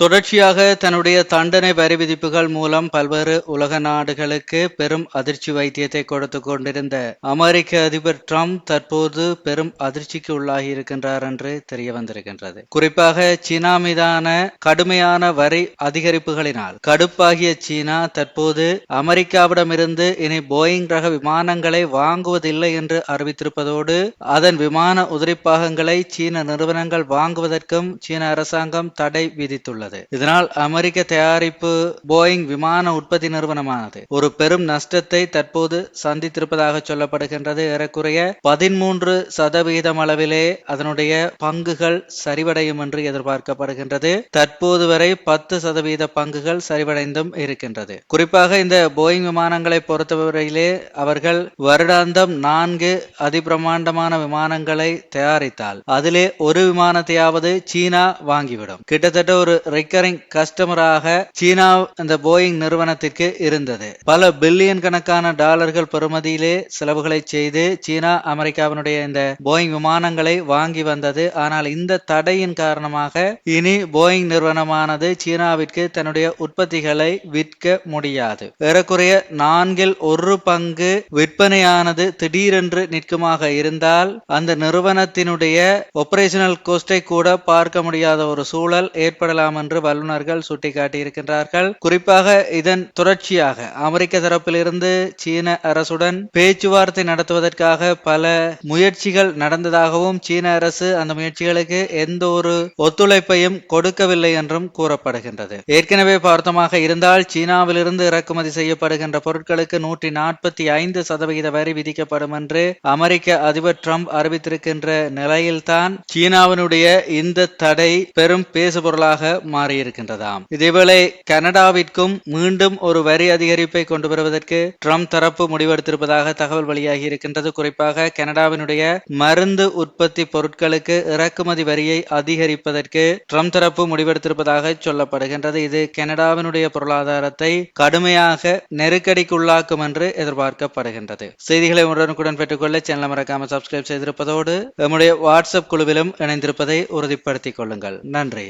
தொடர்ச்சியாக தன்னுடைய தண்டனை வரி விதிப்புகள் மூலம் பல்வேறு உலக நாடுகளுக்கு பெரும் அதிர்ச்சி வைத்தியத்தை கொடுத்து கொண்டிருந்த அமெரிக்க அதிபர் ட்ரம்ப் தற்போது பெரும் அதிர்ச்சிக்கு உள்ளாகி இருக்கின்றார் என்று தெரிய வந்திருக்கின்றது. குறிப்பாக சீனா மீதான கடுமையான வரி அதிகரிப்புகளினால் கடுப்பாகிய சீனா தற்போது அமெரிக்காவிடமிருந்து இனி போயிங் ரக விமானங்களை வாங்குவதில்லை என்று அறிவித்திருப்பதோடு அதன் விமான உதிரிப்பாகங்களை சீன நிறுவனங்கள் வாங்குவதற்கும் சீன அரசாங்கம் தடை விதித்துள்ளது. கொண்டுள்ளது இதனால் அமெரிக்க தயாரிப்பு போயிங் விமான உற்பத்தி நிறுவனமானது ஒரு பெரும் நஷ்டத்தை தற்போது சந்தித்திருப்பதாக சொல்லப்படுகின்றது. ஏறக்குறைய பதிமூன்று சதவீதம் அளவிலே அதனுடைய பங்குகள் சரிவடையும் என்று எதிர்பார்க்கப்படுகின்றது. தற்போது வரை பத்து சதவீத பங்குகள் சரிவடைந்தும் இருக்கின்றது. குறிப்பாக இந்த போயிங் விமானங்களை பொறுத்தவரையிலே அவர்கள் வருடாந்தம் நான்கு அதிபிரமாண்டமான விமானங்களை தயாரித்தால் அதிலே ஒரு விமானத்தையாவது சீனா வாங்கிவிடும். கிட்டத்தட்ட ஒரு ரெக்கரிங் கஸ்டமராக சீனா இந்த போயிங் நிறுவனத்திற்கு இருந்தது. பல பில்லியன் கணக்கான டாலர்கள் பெறுமதியிலே செலவுகளை செய்து சீனா அமெரிக்காவினுடைய இந்த போயிங் விமானங்களை வாங்கி வந்தது. ஆனால் இந்த தடையின் காரணமாக இனி போயிங் நிறுவனமானது சீனாவிற்கு தன்னுடைய உற்பத்திகளை விற்க முடியாது. ஏறக்குறைய நான்கில் ஒரு பங்கு விற்பனையானது திடீரென்று நிற்குமாக இருந்தால் அந்த நிறுவனத்தினுடைய ஒபரேஷனல் கோஸ்டை கூட பார்க்க முடியாத ஒரு சூழல் ஏற்படலாம் என்று வல்லுநர்கள் சுட்டிக்காட்டியிருக்கின்றார்கள். குறிப்பாக இதன் தொடர்ச்சியாக அமெரிக்க தரப்பிலிருந்து சீன அரசுடன் பேச்சுவார்த்தை நடத்துவதற்காக பல முயற்சிகள் நடந்ததாகவும் சீன அரசு அந்த முயற்சிகளுக்கு எந்த ஒரு ஒத்துழைப்பையும் கொடுக்கவில்லை என்றும் கூறப்படுகின்றது. ஏற்கனவே பார்த்தமாக இருந்தால் சீனாவிலிருந்து இறக்குமதி செய்யப்படுகின்ற பொருட்களுக்கு நூற்றி நாற்பத்தி ஐந்து சதவிகித வரி விதிக்கப்படும் என்று அமெரிக்க அதிபர் ட்ரம்ப் அறிவித்திருக்கின்ற நிலையில்தான் சீனாவினுடைய இந்த தடை பெரும் பேசுபொருளாக மாறியிருக்கின்றதாம். இதேவேளை கனடாவிற்கும் மீண்டும் ஒரு வரி அதிகரிப்பை கொண்டு வருவதற்கு ட்ரம்ப் தரப்பு முடிவெடுத்திருப்பதாக தகவல் வெளியாகி இருக்கின்றது. குறிப்பாக கனடாவினுடைய மருந்து உற்பத்தி பொருட்களுக்கு இறக்குமதி வரியை அதிகரிப்பதற்கு ட்ரம்ப் தரப்பு முடிவெடுத்திருப்பதாக சொல்லப்படுகின்றது. இது கனடாவினுடைய பொருளாதாரத்தை கடுமையாக நெருக்கடிக்குள்ளாக்கும் என்று எதிர்பார்க்கப்படுகின்றது. செய்திகளை உடனுக்குடன் பெற்றுக்கொள்ள சேனலை மறக்காமல் சப்ஸ்கிரைப் செய்திருப்பதோடு நம்முடைய வாட்ஸ்அப் குழுவிலும் இணைந்திருப்பதை உறுதிப்படுத்திக் கொள்ளுங்கள். நன்றி.